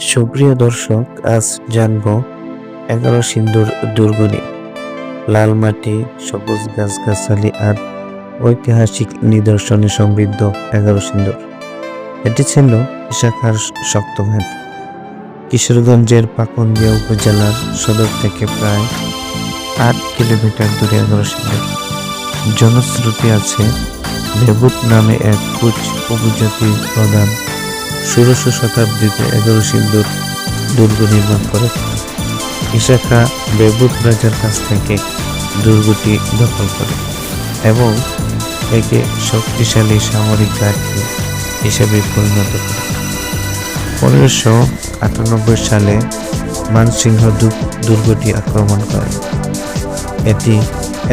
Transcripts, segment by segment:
সুপ্রিয় দর্শক, আজ জানব এগারো সিন্ধুর দুর্গ নিয়ে লাল মাটি, সবুজ গাছগাছালি আর ঐতিহাসিক নিদর্শনে সমৃদ্ধ এগারো সিন্ধুর এটি ছিল শাখার শক্ত ঘাঁটি কিশোরগঞ্জের পাকন্দিয়া উপজেলার সদর থেকে প্রায় আট কিলোমিটার দূরে এগারো সিন্ধুর জনশ্রুতি আছে দেবুত নামে এক কুচ উপজাতি প্রধান ষোড়শ শতাব্দীতে এগারো সিন্ধুর দুর্গ নির্মাণ করে। ইশাখা বেবুত রাজার কাছ থেকে দুর্গটি দখল করে এবং একে শক্তিশালী সামরিক ঘাঁটি হিসেবে পরিণত করে। পনেরোশো আটানব্বই সালে মানসিংহ দুর্গটি আক্রমণ করে। এটি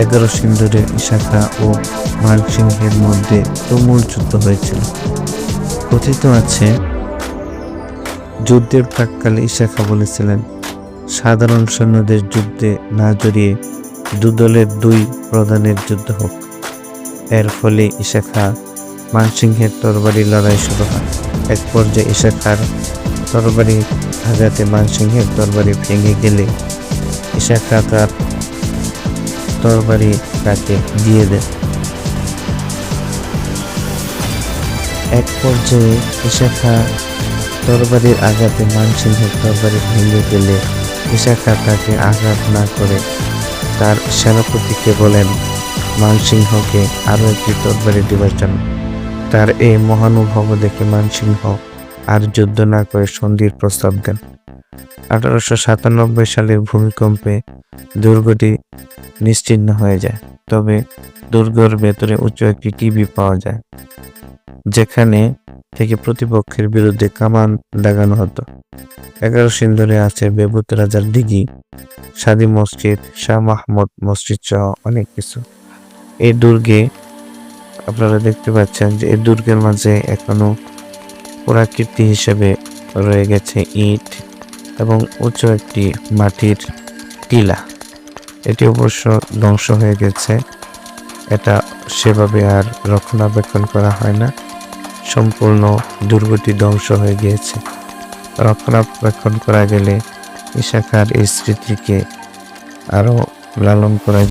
এগারো সিন্ধুরের ইশাখা ও মানসিংহের মধ্যে তুমুল যুদ্ধ হয়েছিল। কথিত আছে, যুদ্ধের প্রাককালে ইশাখা বলেছিলেন, সাধারণ সৈন্যদের যুদ্ধে না জড়িয়ে দুদলের দুই প্রধানের যুদ্ধ হোক। এর ফলে ইশাখা মানসিংহের তরবারি লড়াই শুরু হয়। এক পর্যায়ে ইশাখার তরবারি আঘাতে মানসিংহের তরবারি ভেঙে গেলে ইশাখা তার তরবারি তাকে দিয়ে দেয় এক পর্যায়ে ইশাখা তরবারির আঘাতে মানসিংহের তরবারি ভেঙে গেলে ইশাখা তাকে আঘাত না করে তার সেনাপতিকে বলেন, মানসিংহকে আরও একটি তরবারি জন্য। তার এই মহানুভব দেখে মানসিংহ আর যুদ্ধ না করে সন্ধির প্রস্তাব দেন। আঠারোশো সাতানব্বই সালের ভূমিকম্পে দুর্গটি নিশ্চিহ্ন হয়ে যায়, তবে দুর্গের ভেতরে উঁচু একটি টিভি পাওয়া যায়। যেখানে থেকে প্রতিপক্ষের বিরুদ্ধে কামান দাগানো হতো। এগারো সিন্ধুরে আছে বেবুত রাজার দিঘি, সাদি মসজিদ, শাহ মাহমুদ মসজিদ সহ অনেক কিছু। এই দুর্গে আপনারা দেখতে পাচ্ছেন যে এই দুর্গের মাঝে এখনও পুরাকীর্তি হিসেবে রয়ে গেছে ইট এবং উঁচু একটি মাটির টিলা। এটি অবশ্য ধ্বংস হয়ে গেছে। এটা সেভাবে আর রক্ষণাবেক্ষণ করা হয় না। সম্পূর্ণ দুর্গটি ধ্বংস হয়ে গিয়েছে। রক্ষণাবেক্ষণ করা গেলে ইশাখার এই স্মৃতিকে আরও লালন করা